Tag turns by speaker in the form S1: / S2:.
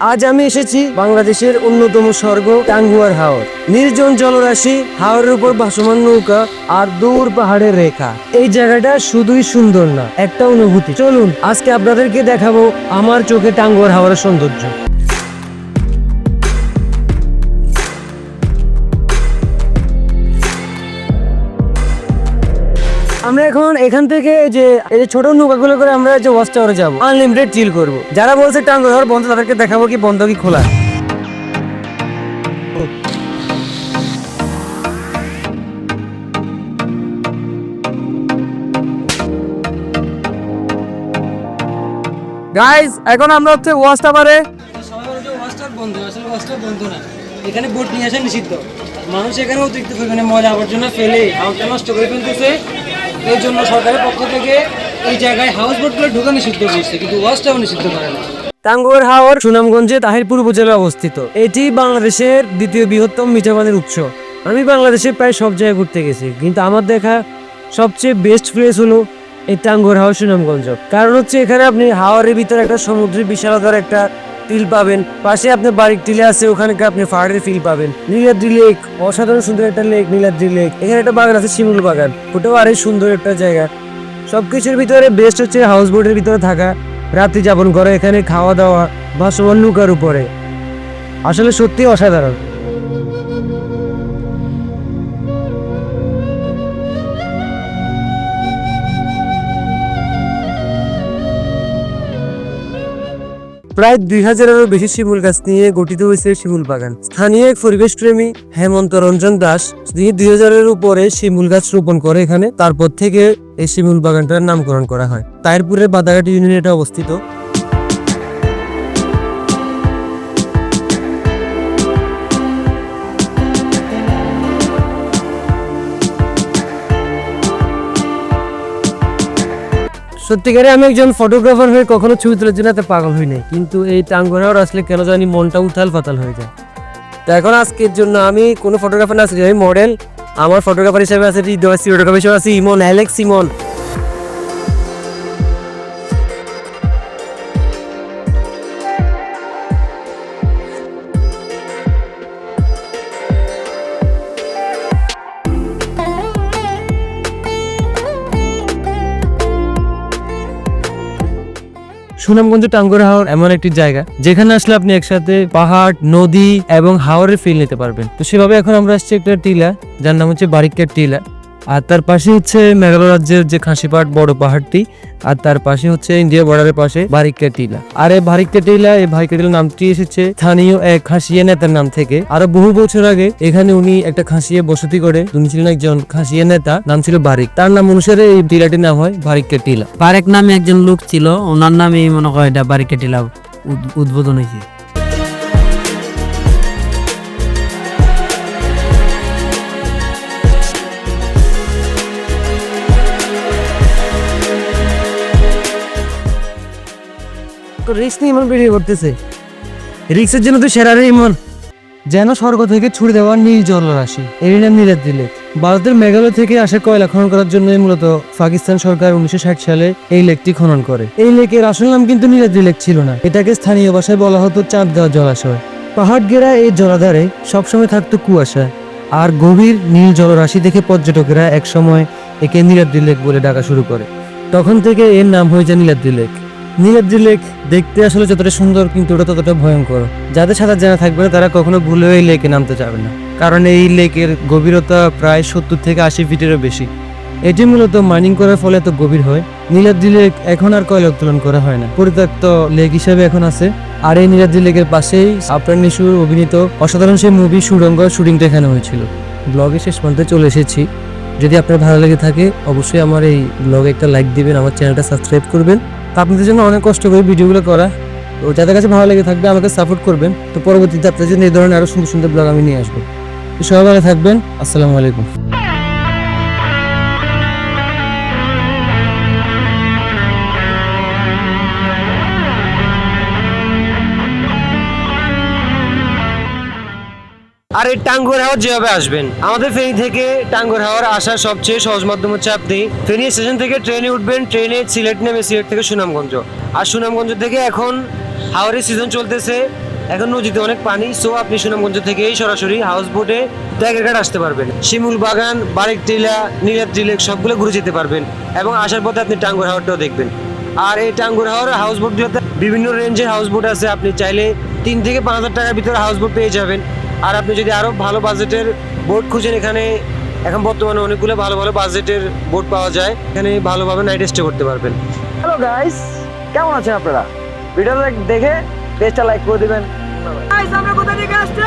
S1: আজ আমি এসেছি বাংলাদেশের অন্যতম স্বর্গ টাঙ্গুয়ার হাওর। নির্জন জলরাশি, হাওরের উপর ভাসমান নৌকা আর দূর পাহাড়ের রেখা। এই জায়গাটা শুধুই সুন্দর না, একটা অনুভূতি। চলুন, আজকে আপনাদেরকে দেখাবো আমার চোখে টাঙ্গুয়ার হাওরের সৌন্দর্য। আমরা এখন এখান থেকে যে, এই যে ছোট নৌকাগুলো করে আমরা যে ওয়াচ টাওয়ারে যাব। আনলিমিটেড চিল করব। যারা বলছে টাঙ্গুয়ার হাওর বন্ধ, তাদেরকে দেখাবো কি বন্ধ কি খোলা। গাইস এখন আমরা হচ্ছে ওয়াচ টাওয়ারে এখানে বোট নিয়ে আসা নিষিদ্ধ। মানুষ এখানে অতিরিক্ত পরিমাণে ময়লা আবর্জনা ফেলে হাউসটা নষ্ট করে ফেলতেছে। এই জন্য সরকারের পক্ষ থেকে এই জায়গায় হাউস বোটগুলো ঢোকা নিষিদ্ধ করছে, কিন্তু ওয়াচটাও নিষিদ্ধ করে না। টাঙ্গুয়ার হাওর, সুনামগঞ্জে তাহিরপুর উপজেলায় অবস্থিত। এটি বাংলাদেশের দ্বিতীয় বৃহত্তম মিঠা পানির উৎস। আমি বাংলাদেশে প্রায় সব জায়গায় ঘুরতে গেছি, কিন্তু আমার দেখা সবচেয়ে বেস্ট প্লেস হলো এই টাঙ্গুয়ার হাওর, সুনামগঞ্জ। কারণ হচ্ছে এখানে আপনি হাওয়ারের ভিতরে একটা সমুদ্রের বিশালতার একটা ফিল পাবেন। পাশে আপনার বাড়ির টিলে আছে ওখানে আপনি পাহাড়ের ফিল পাবেন। নীলাদ্রি লেক, অসাধারণ সুন্দর একটা লেক, নীলাদ্রি লেক। এখানে একটা বাগান আছে, শিমুল বাগান। ওটাও আরেক সুন্দর একটা জায়গা। সবকিছুর ভিতরে বেস্ট হচ্ছে হাউস বোটের ভিতরে থাকা। রাত্রি যাপন করা, এখানে খাওয়া দাওয়া বা নৌকার উপরে। আসলে সত্যি অসাধারণ। প্রায় দুই হাজারেরও বেশি শিমুল গাছ নিয়ে গঠিত হয়েছে শিমুল বাগান। স্থানীয় এক পরিবেশ প্রেমী হেমন্ত রঞ্জন দাস তিনি দুই হাজারের উপরে শিমুল গাছ রোপণ করে এখানে, তারপর থেকে এই শিমুল বাগানটার নামকরণ করা হয়। তাইরপুরের বাদাঘাট ইউনিয়নে এটা অবস্থিত। সত্যিকারে আমি একজন ফটোগ্রাফার হয়ে কখনো ছবি তোলার জন্য পাগল হই নাই। কিন্তু এই টাঙ্গরাওয়ার আসলে কেন জানি মনটা উথাল পাতাল হয়ে যায়। তো এখন আজকের জন্য আমি কোনো ফটোগ্রাফার না আছি আমি মডেল আমার ফটোগ্রাফার হিসেবে আছে হৃদয় সিওটোগ্রাফার হিসেবে আছে ইমন, অ্যালেক্স ইমন। সুনামগঞ্জ টাঙ্গুর হাওর এমন একটি জায়গা, যেখানে আসলে আপনি একসাথে পাহাড়, নদী এবং হাওরের ফিল নিতে পারবেন। তো সেভাবে এখন আমরা আসছি একটা টিলা, যার নাম হচ্ছে বারিকের টিলা। আর তার পাশে হচ্ছে মেঘালয় রাজ্যের যে খাসিপাট বড় পাহাড়টি, আর তার পাশে হচ্ছে ইন্ডিয়া বর্ডারের পাশে বারিকা টিলা আর এই বারিকা টিলা এই বারিকা টিলা নামটি এসেছে স্থানীয় এক খাসিয়া নেতার নাম থেকে। আরও বহু বছর আগে এখানে উনি একটা খাসিয়া বসতি করে উনি ছিলেন একজন খাসিয়া নেতা, নাম ছিল বারিক। তার নাম অনুসারে এই টিলাটির নাম হয় বারিকা টিলা
S2: বারেক নামে একজন লোক ছিল, ওনার নামেই মনে হয় এটা বারিকেটিলা উদ- উদ্বোধন হয়েছে।
S1: রিক্স নিয়ে ইমন বেরিয়ে পড়তেছে। রিক্সের জন্য তো সেরা রে ইমন। যেন স্বর্গ থেকে ছুড়ে দেওয়া নীল জলরাশি এর নাম নীলাদ্রি লেক ভারতের মেঘালয় থেকে আসা কয়লা খনন করার জন্য মূলত পাকিস্তান সরকার উনিশশো ষাট সালে এই লেকটি খনন করে। এই লেকের আসল নাম কিন্তু নীলাদ্রি লেক ছিল না। এটাকে স্থানীয় ভাষায় বলা হতো চাঁদ দেওয়া জলাশয়। পাহাড় ঘেরা এই জলাধারে সবসময় থাকতো কুয়াশা। আর গভীর নীল জলরাশি দেখে পর্যটকেরা একসময় একে নীলাদ্রি লেক বলে ডাকা শুরু করে। তখন থেকে এর নাম হয়ে যায় নীলাদ্রি লেক। নীলাদ্রি লেক দেখতে আসলে যতটা সুন্দর, কিন্তু ওটা ততটা ভয়ঙ্কর। যাদের সাঁতার জানা থাকবে তারা কখনো ভুলেও এই লেকে নামতে যাবে না। কারণ এই লেকের গভীরতা প্রায় সত্তর থেকে আশি ফিটেরও বেশি। এটি মূলত মাইনিং করার ফলে এত গভীর হয়। নীলাদ্রি লেক এখন আর কয়লা উত্তোলন করা হয় না। পরিত্যক্ত লেক হিসেবে এখন আছে। আর এই নীলাদ্রি লেকের পাশেই আপনার নিশুর অভিনীত অসাধারণ সেই মুভি সুরঙ্গ শুটিংটা এখানে হয়েছিল। ব্লগে শেষ পর্যন্ত চলে এসেছি। যদি আপনার ভালো লেগে থাকে, অবশ্যই আমার এই ব্লগে একটা লাইক দিবেন, আমার চ্যানেলটা সাবস্ক্রাইব করবেন। আপনাদের জন্য অনেক কষ্ট করে ভিডিওগুলো করা। তো যাদের কাছে ভালো লেগে থাকবে, আমাকে সাপোর্ট করবেন। তো পরবর্তীতে আপনাদের জন্য এই ধরনের আরও সুন্দর সুন্দর ব্লগ আমি নিয়ে আসব। সবাই ভালো থাকবেন। আসসালামু আলাইকুম। আর এই টাঙ্গুয়ার হাওয়ার যেভাবে আসবেন, আমাদের ফেনী থেকে টাঙ্গুয়ার হাওয়ার আসার সবচেয়ে সহজ মাধ্যম হচ্ছে আপনি ফেনী স্টেশন থেকে ট্রেনে উঠবেন, ট্রেনে সিলেট নেমে সিলেট থেকে সুনামগঞ্জ। আর সুনামগঞ্জ থেকে এখন হাওড়ের সিজন চলতেছে, এখন নদীতে অনেক পানি সো আপনি সুনামগঞ্জ থেকেই সরাসরি হাউস বোটে টাইগারঘাট আসতে পারবেন। শিমুল বাগান, বারেক টিলা নীলাদ টিলেক সবগুলো ঘুরে যেতে পারবেন এবং আসার পথে আপনি টাঙ্গুর হাওয়ারটাও দেখবেন। আর এই টাঙ্গুর হাওয়ার হাউস বোটগুলোতে বিভিন্ন রেঞ্জের হাউস বোট আছে, আপনি চাইলে তিন থেকে পাঁচ হাজার টাকার ভিতরে হাউস বোট পেয়ে যাবেন। আর আপনি যদি আরও ভালো বাজেটের বোর্ড খুঁজেন এখানে এখন বর্তমানে অনেকগুলো ভালো ভালো বাজেটের বোর্ড পাওয়া যায়। এখানে ভালোভাবে নাইট স্টে করতে পারবেন।
S3: হ্যালো গাইস কেমন আছেন আপনারা? ভিডিওটা দেখে পেজটা লাইক করে দেবেন।
S4: আমরা কোথা থেকে আসছে?